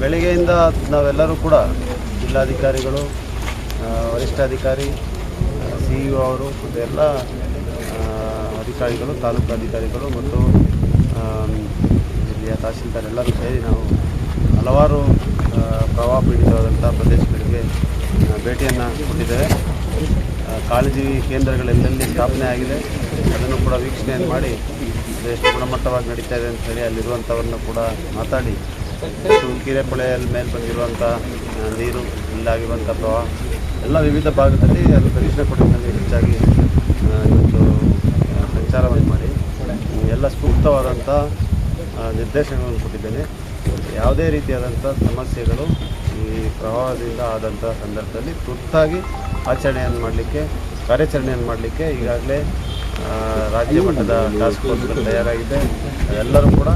ಬೆಳಿಗ್ಗೆಯಿಂದ ನಾವೆಲ್ಲರೂ ಕೂಡ ಜಿಲ್ಲಾಧಿಕಾರಿಗಳು ವರಿಷ್ಠಾಧಿಕಾರಿ ಸಿ ಇ ಅವರು ಮತ್ತು ಎಲ್ಲ ಅಧಿಕಾರಿಗಳು, ತಾಲೂಕು ಅಧಿಕಾರಿಗಳು ಮತ್ತು ಜಿಲ್ಲೆಯ ತಹಸೀಲ್ದಾರ್ ಎಲ್ಲರೂ ಸೇರಿ ನಾವು ಹಲವಾರು ಪ್ರವಾಹ ಪೀಡಿತವಾದಂಥ ಪ್ರದೇಶಗಳಿಗೆ ಭೇಟಿಯನ್ನು ಕೊಟ್ಟಿದ್ದೇವೆ. ಕಾಳಜಿ ಕೇಂದ್ರಗಳೆಲ್ಲೆಲ್ಲಿ ಸ್ಥಾಪನೆ ಆಗಿದೆ, ಅದನ್ನು ಕೂಡ ವೀಕ್ಷಣೆಯನ್ನು ಮಾಡಿ ಎಷ್ಟು ಗುಣಮಟ್ಟವಾಗಿ ನಡೀತಾ ಇದೆ ಅಂತ ಹೇಳಿ ಅಲ್ಲಿರುವಂಥವ್ರನ್ನ ಕೂಡ ಮಾತಾಡಿ ಕೀರೆಪೊಳೆಯಲ್ಲಿ ಮೇಲೆ ಬಂದಿರುವಂಥ ನೀರು, ಇಲ್ಲಾಗಿರುವಂಥ ಪ್ರವಾಹ, ಎಲ್ಲ ವಿವಿಧ ಭಾಗದಲ್ಲಿ ಅದು ಪರೀಕ್ಷೆ ಕೊಡಗಿನಲ್ಲಿ ಹೆಚ್ಚಾಗಿ ಇವತ್ತು ಸಂಚಾರವನ್ನು ಮಾಡಿ, ಎಲ್ಲ ಸೂಕ್ತವಾದಂಥ ನಿರ್ದೇಶನಗಳನ್ನು ಕೊಟ್ಟಿದ್ದೇನೆ. ಯಾವುದೇ ರೀತಿಯಾದಂಥ ಸಮಸ್ಯೆಗಳು ಈ ಪ್ರವಾಹದಿಂದ ಆದಂಥ ಸಂದರ್ಭದಲ್ಲಿ ತುರ್ತಾಗಿ ಆಚರಣೆಯನ್ನು ಮಾಡಲಿಕ್ಕೆ, ಕಾರ್ಯಾಚರಣೆಯನ್ನು ಮಾಡಲಿಕ್ಕೆ ಈಗಾಗಲೇ ರಾಜ್ಯ ಮಟ್ಟದ ಟಾಸ್ಕ್ ಫೋರ್ಸ್ ತಯಾರಾಗಿದೆ. ಎಲ್ಲರೂ ಕೂಡ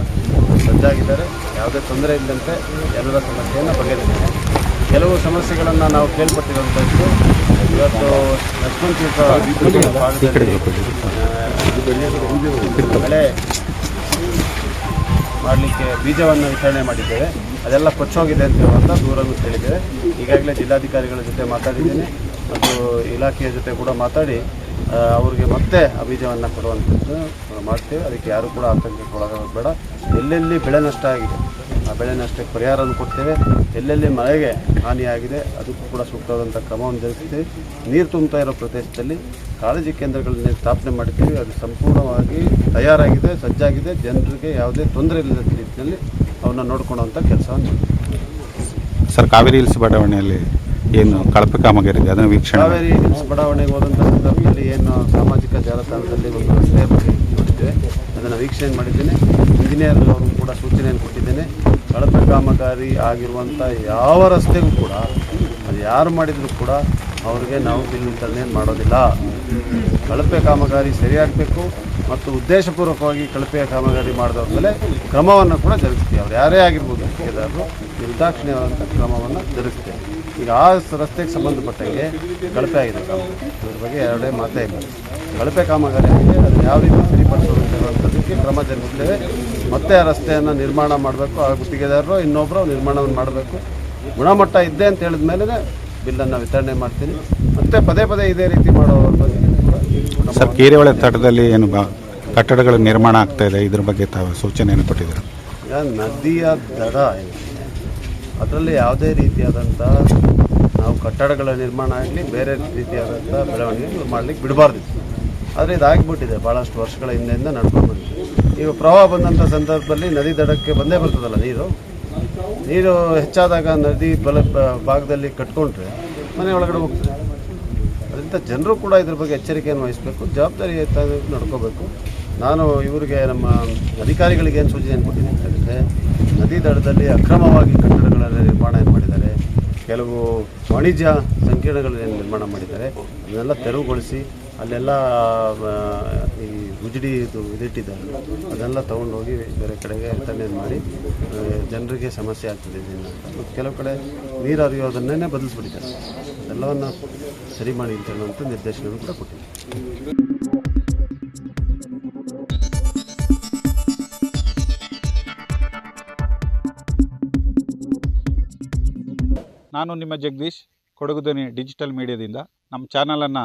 ಸಜ್ಜಾಗಿದ್ದಾರೆ. ಯಾವುದೇ ತೊಂದರೆ ಇಲ್ಲದಂತೆ ಎಲ್ಲರ ಸಮಸ್ಯೆಯನ್ನು ಬಗೆಹರಿಸಿದೆ ಕೆಲವು ಸಮಸ್ಯೆಗಳನ್ನು ನಾವು ಕೇಳ್ಪಟ್ಟಿರುವಂಥದ್ದು ಇವತ್ತು ಲಕ್ಷ್ಮಣ ಭಾಗದಲ್ಲಿ ಬೆಳೆ ಮಾಡಲಿಕ್ಕೆ ಬೀಜವನ್ನು ವಿತರಣೆ ಮಾಡಿದ್ದೇವೆ. ಅದೆಲ್ಲ ಕೊಚ್ಚೋಗಿದೆ ಅಂತ ಹೇಳುವಂಥ ದೂರನ್ನು ಕೇಳಿದ್ದೇವೆ. ಈಗಾಗಲೇ ಜಿಲ್ಲಾಧಿಕಾರಿಗಳ ಜೊತೆ ಮಾತಾಡಿದ್ದೇನೆ. ಮತ್ತು ಇಲಾಖೆಯ ಜೊತೆ ಕೂಡ ಮಾತಾಡಿ ಅವ್ರಿಗೆ ಮತ್ತೆ ಆ ಬೀಜವನ್ನು ಕೊಡುವಂಥದ್ದು ಮಾಡ್ತೇವೆ. ಅದಕ್ಕೆ ಯಾರೂ ಕೂಡ ಆತಂಕಕ್ಕೆ ಒಳಗಾಗೋದು ಬೇಡ ಎಲ್ಲೆಲ್ಲಿ ಬೆಳೆ ನಷ್ಟ ಆಗಿದೆ, ಆ ಬೆಳೆ ನಷ್ಟಕ್ಕೆ ಪರಿಹಾರವನ್ನು ಕೊಡ್ತೇವೆ. ಎಲ್ಲೆಲ್ಲಿ ಮಳೆಗೆ ಹಾನಿಯಾಗಿದೆ, ಅದಕ್ಕೂ ಕೂಡ ಸೂಕ್ತವಾದಂಥ ಕ್ರಮವನ್ನು ಜರುಗಿಸ್ತೀವಿ ನೀರು ತುಂಬ್ತಾ ಇರೋ ಪ್ರದೇಶದಲ್ಲಿ ಕಾಳಜಿ ಕೇಂದ್ರಗಳನ್ನು ಸ್ಥಾಪನೆ ಮಾಡ್ತೀವಿ. ಅದು ಸಂಪೂರ್ಣವಾಗಿ ತಯಾರಾಗಿದೆ, ಸಜ್ಜಾಗಿದೆ. ಜನರಿಗೆ ಯಾವುದೇ ತೊಂದರೆ ಇಲ್ಲದ ರೀತಿಯಲ್ಲಿ ಅವನ್ನ ನೋಡ್ಕೊಳ್ಳೋವಂಥ ಕೆಲಸವನ್ನು ಸರ್, ಕಾವೇರಿ ಹಿಲ್ಸ್ ಬಡಾವಣೆಯಲ್ಲಿ ಏನು ಕಳಪೆ ಕಾಮಗಾರಿ ಅದನ್ನು ವೀಕ್ಷಣೆ ಬಡಾವಣೆಗೆ ಹೋದಂಥ ಸಂದರ್ಭದಲ್ಲಿ ಏನು ಸಾಮಾಜಿಕ ಜಾಲತಾಣದಲ್ಲಿ ಒಂದು ರಸ್ತೆಯ ನೋಡಿದ್ದೇವೆ. ಅದನ್ನು ವೀಕ್ಷಣೆ ಮಾಡಿದ್ದೇನೆ. ಇಂಜಿನಿಯರ್ ಅವರು ಕೂಡ ಸೂಚನೆಯನ್ನು ಕೊಟ್ಟಿದ್ದೇನೆ. ಕಳಪೆ ಕಾಮಗಾರಿ ಆಗಿರುವಂಥ ಯಾವ ರಸ್ತೆಗೂ ಕೂಡ, ಅದು ಯಾರು ಮಾಡಿದರೂ ಕೂಡ ಅವ್ರಿಗೆ ನಾವು ಬಿಲ್ ಏನು ಮಾಡೋದಿಲ್ಲ. ಕಳಪೆ ಕಾಮಗಾರಿ ಸರಿಯಾಗಬೇಕು ಮತ್ತು ಉದ್ದೇಶಪೂರ್ವಕವಾಗಿ ಕಳಪೆ ಕಾಮಗಾರಿ ಮಾಡಿದವ್ರ ಮೇಲೆ ಕ್ರಮವನ್ನು ಕೂಡ ಜರುಗಿಸ್ತೀವಿ. ಅವ್ರು ಯಾರೇ ಆಗಿರ್ಬೋದು ಕೇದಾರರು ನಿರ್ದಾಕ್ಷಿಣ್ಯವಾದಂಥ ಕ್ರಮವನ್ನು ಜರುಗಿಸ್ತೇವೆ. ಈಗ ಆ ರಸ್ತೆಗೆ ಸಂಬಂಧಪಟ್ಟಂಗೆ ಕಳಪೆ ಆಗಿದೆ ಕಾಮಗಾರಿ. ಇದ್ರ ಬಗ್ಗೆ ಎರಡೇ ಮಾತೇ ಇಲ್ಲ. ಕಳಪೆ ಕಾಮಗಾರಿ ಆಗಿದೆ, ಅದನ್ನು ಯಾವ ರೀತಿ ಸರಿಪಡಿಸೋದಕ್ಕೆ ಕ್ರಮ ಜರುಗಿಸ್ತೇವೆ. ಮತ್ತೆ ಆ ರಸ್ತೆಯನ್ನು ನಿರ್ಮಾಣ ಮಾಡಬೇಕು. ಆ ಗುತ್ತಿಗೆದಾರರು ಇನ್ನೊಬ್ಬರು ನಿರ್ಮಾಣವನ್ನು ಮಾಡಬೇಕು. ಗುಣಮಟ್ಟ ಇದೆ ಅಂತ ಹೇಳಿದ ಮೇಲೆ ಬಿಲ್ಲನ್ನು ವಿತರಣೆ ಮಾಡ್ತೀನಿ. ಮತ್ತೆ ಪದೇ ಪದೇ ಇದೇ ರೀತಿ ಮಾಡೋ ಬಗ್ಗೆ ಸರ್ ಕೇರಿವಳೆ ತಟದಲ್ಲಿ ಏನು ಕಟ್ಟಡಗಳು ಕಟ್ಟಡಗಳ ನಿರ್ಮಾಣ ಆಗ್ತಾ ಇದೆ? ಇದ್ರ ಬಗ್ಗೆ ತಾವು ಸೂಚನೆಯನ್ನು ಕೊಟ್ಟಿದ್ದಾರೆ? ಈಗ ನದಿಯ ದಡ ಅದರಲ್ಲಿ ಯಾವುದೇ ರೀತಿಯಾದಂಥ ನಾವು ಕಟ್ಟಡಗಳ ನಿರ್ಮಾಣ ಆಗಲಿ ಬೇರೆ ರೀತಿಯಾದಂಥ ಬೆಳವಣಿಗೆ ಮಾಡಲಿಕ್ಕೆ ಬಿಡಬಾರ್ದು. ಆದರೆ ಇದಾಗಿಬಿಟ್ಟಿದೆ ಭಾಳಷ್ಟು ವರ್ಷಗಳ ಹಿಂದೆಯಿಂದ ನಡ್ಕೊಂಡು ಬಂದಿದೆ. ಈಗ ಪ್ರವಾಹ ಬಂದಂಥ ಸಂದರ್ಭದಲ್ಲಿ ನದಿ ದಡಕ್ಕೆ ಬಂದೇ ಬರ್ತದಲ್ಲ ನೀರು? ನೀರು ಹೆಚ್ಚಾದಾಗ ನದಿ ಬಲ ಭಾಗದಲ್ಲಿ ಕಟ್ಕೊಂಡ್ರೆ ಮನೆ ಒಳಗಡೆ ಹೋಗ್ತದೆ. ಅದರಿಂದ ಜನರು ಕೂಡ ಇದ್ರ ಬಗ್ಗೆ ಎಚ್ಚರಿಕೆಯನ್ನು ವಹಿಸಬೇಕು ಜವಾಬ್ದಾರಿ ನಡ್ಕೋಬೇಕು. ನಾನು ಇವರಿಗೆ ನಮ್ಮ ಅಧಿಕಾರಿಗಳಿಗೆ ಏನು ಸೂಚನೆ ಕೊಟ್ಟಿದ್ದೀನಿ ಅಂತ ಹೇಳಿದರೆ ನದಿ ದಡದಲ್ಲಿ ಅಕ್ರಮವಾಗಿ ಕಟ್ಟಡಗಳನ್ನು ನಿರ್ಮಾಣ ಏನು ಮಾಡಿದ್ದಾರೆ, ಕೆಲವು ವಾಣಿಜ್ಯ ಸಂಕೀರ್ಣಗಳನ್ನು ನಿರ್ಮಾಣ ಮಾಡಿದ್ದಾರೆ, ಅದನ್ನೆಲ್ಲ ತೆರವುಗೊಳಿಸಿ ಅಲ್ಲೆಲ್ಲ ಈ ಗುಜಡಿ ಇದು ಇದಿಟ್ಟಿದ್ದಾರೆ. ಅದೆಲ್ಲ ತೊಗೊಂಡೋಗಿ ಬೇರೆ ಕಡೆಗೆ ವಿತರಣೆ ಮಾಡಿ ಜನರಿಗೆ ಸಮಸ್ಯೆ ಆಗ್ತದೆ ಇದರಿಂದ ಮತ್ತು ಕೆಲವು ಕಡೆ ನೀರು ಹರಿಯೋದನ್ನೇ ಬದಲಿಸ್ಬಿಟ್ಟಿದ್ದಾರೆ. ಎಲ್ಲವನ್ನು ಸರಿ ಮಾಡಿ ಅಂತ ಹೇಳುವಂಥ ನಿರ್ದೇಶನವನ್ನು ಕೂಡ ಕೊಟ್ಟಿದ್ದಾರೆ. ನಾನು ನಿಮ್ಮ ಜಗದೀಶ್ ಕೊಡಗುದನಿ ಡಿಜಿಟಲ್ ಮೀಡಿಯಾದಿಂದ. ನಮ್ಮ ಚಾನಲನ್ನು